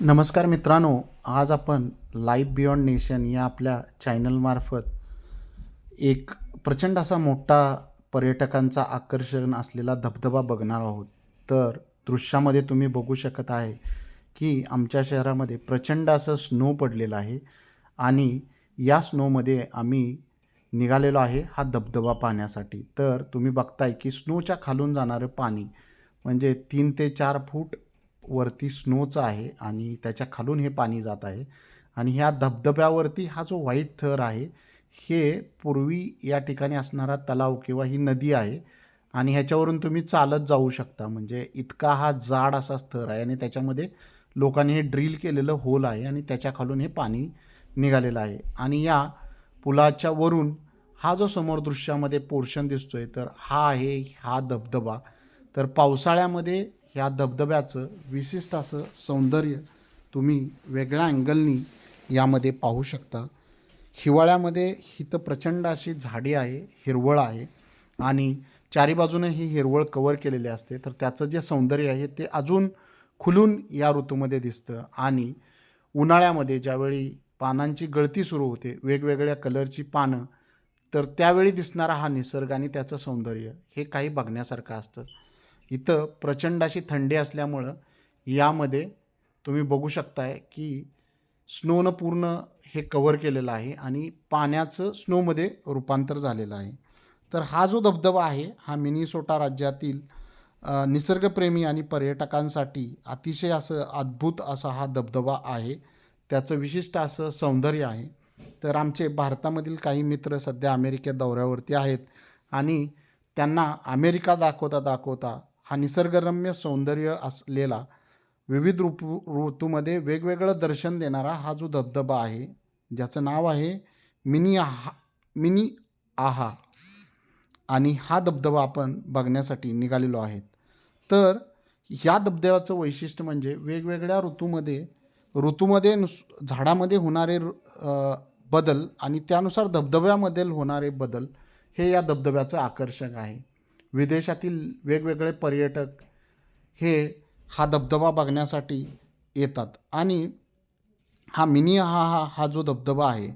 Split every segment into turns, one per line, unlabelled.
नमस्कार मित्रांनो आज आपण लाईफ बियॉन्ड नेशन या आपल्या चॅनलमार्फत एक प्रचंड असा मोठा पर्यटकांचा आकर्षण असलेला धबधबा बघणार आहोत. तर दृश्यामध्ये तुम्ही बघू शकत आहे की आमच्या शहरामध्ये प्रचंड असं स्नो पडलेलं आहे आणि या स्नोमध्ये आम्ही निघालेलो आहे हा धबधबा पाहण्यासाठी. तर तुम्ही बघताय की स्नोच्या खालून जाणारं पाणी म्हणजे तीन ते चार फूट वरती स्नोचं आहे आणि त्याच्या खालून हे पाणी जात आहे. आणि ह्या धबधब्यावरती हा जो व्हाईट थर आहे हे पूर्वी या ठिकाणी असणारा तलाव किंवा ही नदी आहे आणि ह्याच्यावरून तुम्ही चालत जाऊ शकता. म्हणजे इतका हा जाड असा स्थर आहे आणि त्याच्यामध्ये लोकांनी हे ड्रिल केलेलं होल आहे आणि त्याच्या खालून हे पाणी निघालेलं आहे. आणि या पुलाच्या वरून हा जो समोर दृश्यामध्ये पोर्शन दिसतोय तर हा आहे हा धबधबा. तर पावसाळ्यामध्ये ह्या धबधब्याचं विशिष्ट असं सौंदर्य तुम्ही वेगळ्या अँगलनी यामध्ये पाहू शकता. हिवाळ्यामध्ये इथं प्रचंड अशी झाडी आहे हिरवळ आहे आणि चारी बाजूने ही हिरवळ कवर केलेली असते. तर त्याचं जे सौंदर्य आहे ते अजून खुलून या ऋतूमध्ये दिसतं आणि उन्हाळ्यामध्ये ज्यावेळी पानांची गळती सुरू होते वेगवेगळ्या कलरची पानं तर त्यावेळी दिसणारा हा निसर्ग आणि त्याचं सौंदर्य हे काही बघण्यासारखं असतं. इथं प्रचंड अशी थंडी असल्यामुळं यामध्ये तुम्ही बघू शकताय की स्नोनं पूर्ण हे कवर केलेलं आहे आणि पाण्याचं स्नोमध्ये रूपांतर झालेलं आहे. तर हा जो धबधबा आहे हा मिनिसोटा राज्यातील निसर्गप्रेमी आणि पर्यटकांसाठी अतिशय असं अद्भुत असा हा धबधबा आहे. त्याचं विशिष्ट असं सौंदर्य आहे. तर आमचे भारतामधील काही मित्र सध्या अमेरिकेत दौऱ्यावरती आहेत आणि त्यांना अमेरिका दाखवता दाखवता हा निसर्गरम्य सौंदर्य असलेला विविध ऋतू ऋतूमध्ये वेगवेगळं दर्शन देणारा हा जो धबधबा आहे ज्याचं नाव आहे मिनी आहा मिनी आहा. आणि हा धबधबा आपण बघण्यासाठी निघालेलो आहेत. तर ह्या धबधब्याचं वैशिष्ट्य म्हणजे वेगवेगळ्या ऋतूमध्ये ऋतूमध्ये नुस झाडामध्ये होणारे बदल आणि त्यानुसार धबधब्यामध्ये होणारे बदल हे या धबधब्याचं आकर्षक आहे. विदेशातील वेगवेगळे पर्यटक हे हा धबधबा बघण्यासाठी येतात. आणि हा मिनी हा हा हा जो धबधबा आहे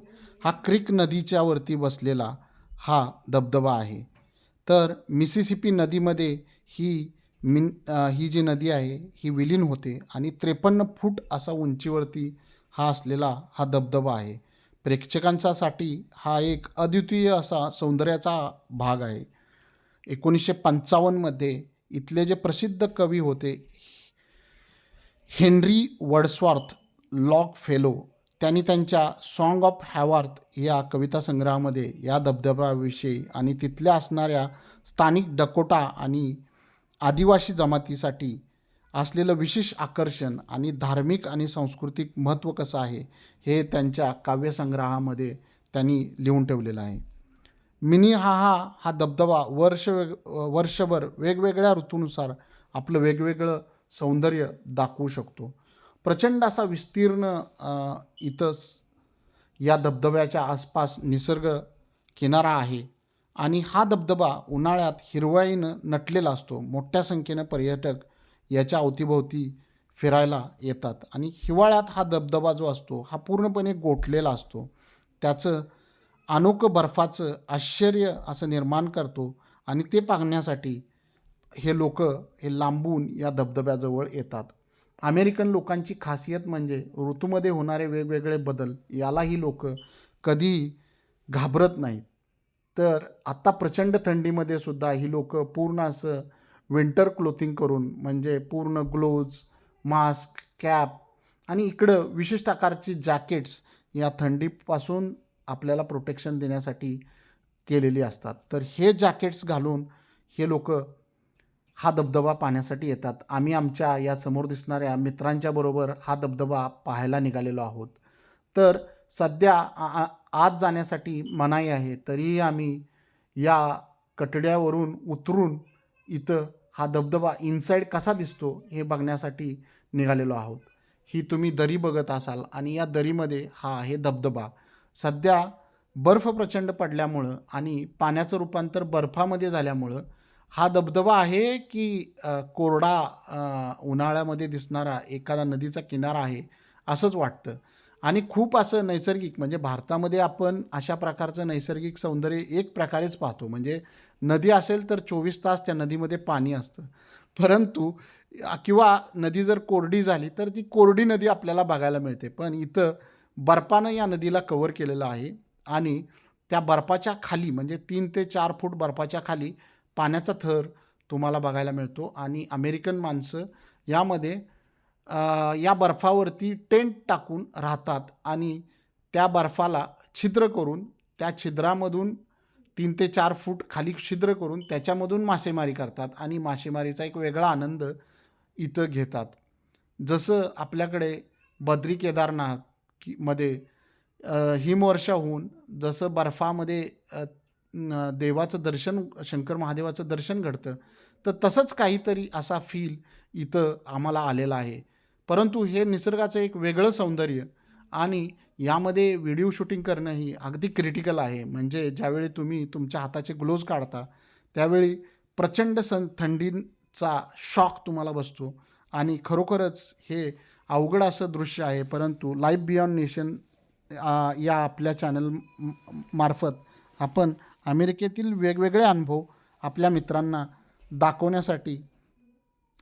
हा क्रिक नदीच्या वरती बसलेला हा धबधबा आहे. तर मिसिसिपी नदीमध्ये ही मिन ही जी नदी आहे ही विलीन होते आणि त्रेपन्न फूट असा उंचीवरती हा असलेला हा धबधबा आहे. प्रेक्षकांच्यासाठी हा एक अद्वितीय असा सौंदर्याचा भाग आहे. एकोणीसशे पंचावन्नमध्ये इथले जे प्रसिद्ध कवी होते हेनरी वर्डस्वार्थ लॉक फेलो त्यांनी त्यांच्या सॉन्ग ऑफ हॅवार्थ या कविता संग्रहामध्ये या धबधब्याविषयी आणि तिथल्या असणाऱ्या स्थानिक डकोटा आणि आदिवासी जमातीसाठी असलेलं विशेष आकर्षण आणि धार्मिक आणि सांस्कृतिक महत्त्व कसं आहे हे त्यांच्या काव्यसंग्रहामध्ये त्यांनी लिहून ठेवलेलं आहे. मिनी हा हा हा धबधबा वर्ष वेग वर्षभर वेगवेगळ्या ऋतूनुसार आपलं वेगवेगळं सौंदर्य दाखवू शकतो. प्रचंड असा विस्तीर्ण इथं या धबधब्याच्या आसपास निसर्ग किनारा आहे आणि हा धबधबा उन्हाळ्यात हिरवाईनं नटलेला असतो. मोठ्या संख्येनं पर्यटक याच्या अवतीभोवती फिरायला येतात आणि हिवाळ्यात हा धबधबा जो असतो हा पूर्णपणे गोठलेला असतो. त्याचं अनोखं बर्फाचं आश्चर्य असं निर्माण करतो आणि ते पाहण्यासाठी हे लोक हे लांबून या धबधब्याजवळ येतात. अमेरिकन लोकांची खासियत म्हणजे ऋतूमध्ये होणारे वेगवेगळे बदल यालाही लोक कधीही घाबरत नाहीत. तर आत्ता प्रचंड थंडीमध्ये सुद्धा ही लोक पूर्ण असं विंटर क्लोथिंग करून म्हणजे पूर्ण ग्लोव्ज मास्क कॅप आणि इकडं विशिष्ट आकारची जॅकेट्स या थंडीपासून आपल्याला प्रोटेक्शन देण्यासाठी केलेली असतात. तर हे जॅकेट्स घालून हे लोक हा धबधबा पाहण्यासाठी येतात. आम्ही आमच्या या समोर दिसणाऱ्या मित्रांच्या बरोबर हा धबधबा पाहायला निघालेलो आहोत. तर सध्या आ- आत जाण्यासाठी मनाई आहे तरीही आम्ही या कटड्यावरून उतरून इथं हा धबधबा इनसाईड कसा दिसतो हे बघण्यासाठी निघालेलो आहोत. ही तुम्ही दरी बघत असाल आणि या दरीमध्ये हा आहे धबधबा सध्या बर्फ प्रचंड पडल्यामुळं आणि पाण्याचं रूपांतर बर्फामध्ये झाल्यामुळं हा धबधबा आहे की कोरडा उन्हाळ्यामध्ये दिसणारा एखादा नदीचा किनारा आहे असंच वाटतं. आणि खूप असं नैसर्गिक म्हणजे भारतामध्ये आपण अशा प्रकारचं नैसर्गिक सौंदर्य एक प्रकारेच पाहतो. म्हणजे नदी असेल तर चोवीस तास त्या नदीमध्ये पाणी असतं. परंतु किंवा नदी जर कोरडी झाली तर ती कोरडी नदी आपल्याला बघायला मिळते. पण इथं बर्फानं या नदीला कवर केलेलं आहे आणि त्या बर्फाच्या खाली म्हणजे तीन ते चार फूट बर्फाच्या खाली पाण्याचा थर तुम्हाला बघायला मिळतो आणि अमेरिकन माणसं यामध्ये या बर्फावरती टेंट टाकून राहतात आणि त्या बर्फाला छिद्र करून त्या छिद्रामधून तीन ते चार फूट खाली छिद्र करून त्याच्यामधून मासेमारी करतात आणि मासेमारीचा एक वेगळा आनंद इथं घेतात. जसं आपल्याकडे बद्री केदारनाथ की मध्ये हिमवर्षा होऊन जसं बर्फामध्ये देवाचं दर्शन शंकर महादेवाचं दर्शन घडतं तर तसंच काहीतरी असा फील इथं आम्हाला आलेला आहे. परंतु हे निसर्गाचं एक वेगळं सौंदर्य आणि यामध्ये व्हिडिओ शूटिंग करणं ही अगदी क्रिटिकल आहे. म्हणजे ज्यावेळी तुम्ही तुमच्या हाताचे ग्लोव्ज काढता त्यावेळी प्रचंड सं थंडीचा शॉक तुम्हाला बसतो आणि खरोखरच हे अवघड असं दृश्य आहे परंतु लाईफ बियॉन्ड नेशन या आपल्या चॅनल मार्फत आपण अमेरिकेतील वेगवेगळे अनुभव आपल्या मित्रांना दाखवण्यासाठी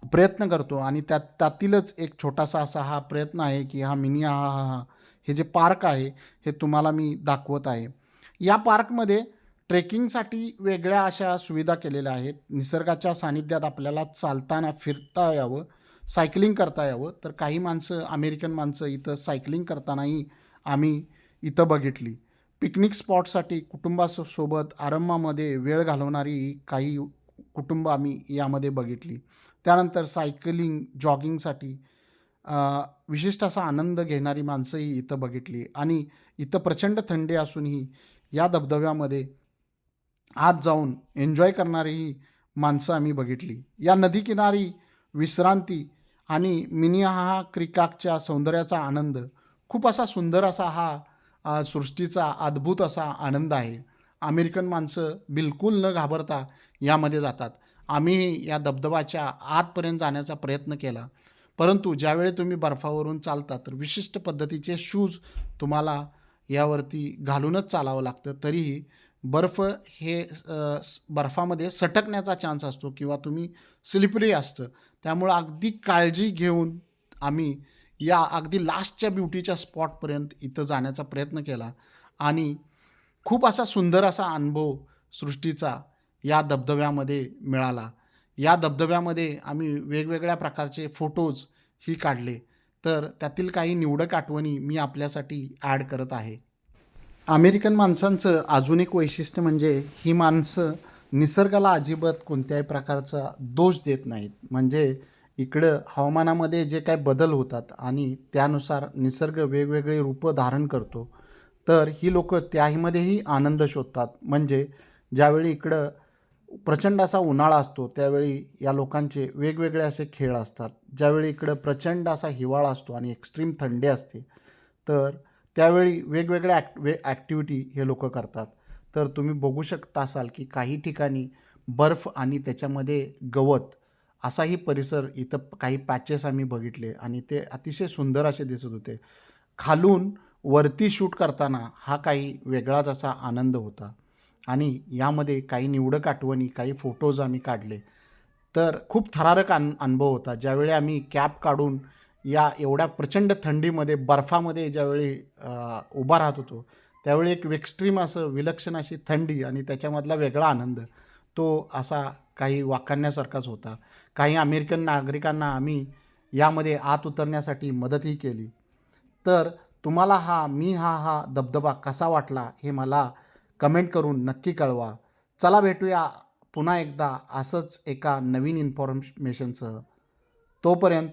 प्रयत्न करतो. आणि त्यात त्यातीलच एक छोटासा असा हा प्रयत्न आहे की हा मिनी हा हा हा हे जे पार्क आहे हे तुम्हाला मी दाखवत आहे. या पार्कमध्ये ट्रेकिंगसाठी वेगळ्या अशा सुविधा केलेल्या आहेत. निसर्गाच्या सानिध्यात आपल्याला चालताना फिरता यावं. सायकलिंग करता यावं. तर काही माणसं अमेरिकन माणसं इथं सायकलिंग करतानाही आम्ही इथं बघितली. पिकनिक स्पॉटसाठी कुटुंबासोबत आरंभामध्ये वेळ घालवणारी काही कुटुंब आम्ही यामध्ये बघितली. त्यानंतर सायकलिंग जॉगिंगसाठी विशिष्ट असा आनंद घेणारी माणसंही इथं बघितली. आणि इथं प्रचंड थंडी असूनही या धबधब्यामध्ये आत जाऊन एन्जॉय करणारीही माणसं आम्ही बघितली. या नदीकिनारी विश्रांती आणि मिनिहा क्रिकाकच्या सौंदर्याचा आनंद. खूप असा सुंदर असा हा सृष्टीचा अद्भुत असा आनंद आहे. अमेरिकन माणसं बिलकुल न घाबरता यामध्ये जातात. आम्हीही या धबधबाच्या आतपर्यंत जाण्याचा प्रयत्न केला. परंतु ज्यावेळी तुम्ही बर्फावरून चालता तर विशिष्ट पद्धतीचे शूज तुम्हाला यावरती घालूनच चालावं लागतं. तरीही बर्फ हे बर्फामध्ये सटकण्याचा चान्स असतो किंवा तुम्ही स्लिपरी असतं. त्यामुळं अगदी काळजी घेऊन आम्ही या अगदी लास्टच्या ब्युटीच्या स्पॉटपर्यंत इथं जाण्याचा प्रयत्न केला. आणि खूप असा सुंदर असा अनुभव सृष्टीचा या धबधब्यामध्ये मिळाला. या धबधब्यामध्ये आम्ही वेगवेगळ्या प्रकारचे फोटोज ही काढले. तर त्यातील काही निवडक आठवणी मी आपल्यासाठी ॲड करत आहे. अमेरिकन माणसांचं अजून एक वैशिष्ट्य म्हणजे ही माणसं निसर्गाला अजिबात कोणत्याही प्रकारचा दोष देत नाहीत. म्हणजे इकडं हवामानामध्ये जे काय बदल होतात आणि त्यानुसार निसर्ग वेगवेगळे रूपं धारण करतो तर ही लोक त्याहीमध्येही आनंद शोधतात. म्हणजे ज्यावेळी इकडं प्रचंड असा उन्हाळा असतो त्यावेळी या लोकांचे वेगवेगळे असे खेळ असतात. ज्यावेळी इकडं प्रचंड असा हिवाळा असतो आणि एक्स्ट्रीम थंडी असते तर त्यावेळी वेगवेगळ्या ॲक्ट वे ॲक्टिव्हिटी हे लोक करतात. तर तुम्ही बघू शकता असाल की काही ठिकाणी बर्फ आणि त्याच्यामध्ये गवत असाही परिसर इथं काही पॅचेस आम्ही बघितले आणि ते अतिशय सुंदर असे दिसत होते. खालून वरती शूट करताना हा काही वेगळाच असा आनंद होता. आणि यामध्ये काही निवडक आठवणी काही फोटोज आम्ही काढले. तर खूप थरारक अन अनुभव होता. ज्यावेळी आम्ही कॅप काढून या एवढ्या प्रचंड थंडीमध्ये बर्फामध्ये ज्यावेळी उभा राहत होतो त्यावेळी एक वेक्स्ट्रीम असं विलक्षण अशी थंडी आणि त्याच्यामधला वेगळा आनंद. तो असा काही वाखाणण्यासारखाच होता. काही अमेरिकन नागरिकांना आम्ही यामध्ये आत उतरण्यासाठी मदतही केली. तर तुम्हाला हा मी हा हा धबधबा कसा वाटला हे मला कमेंट करून नक्की कळवा. चला भेटूया पुन्हा एकदा असंच एका नवीन इन्फॉर्मेशनसह तोपर्यंत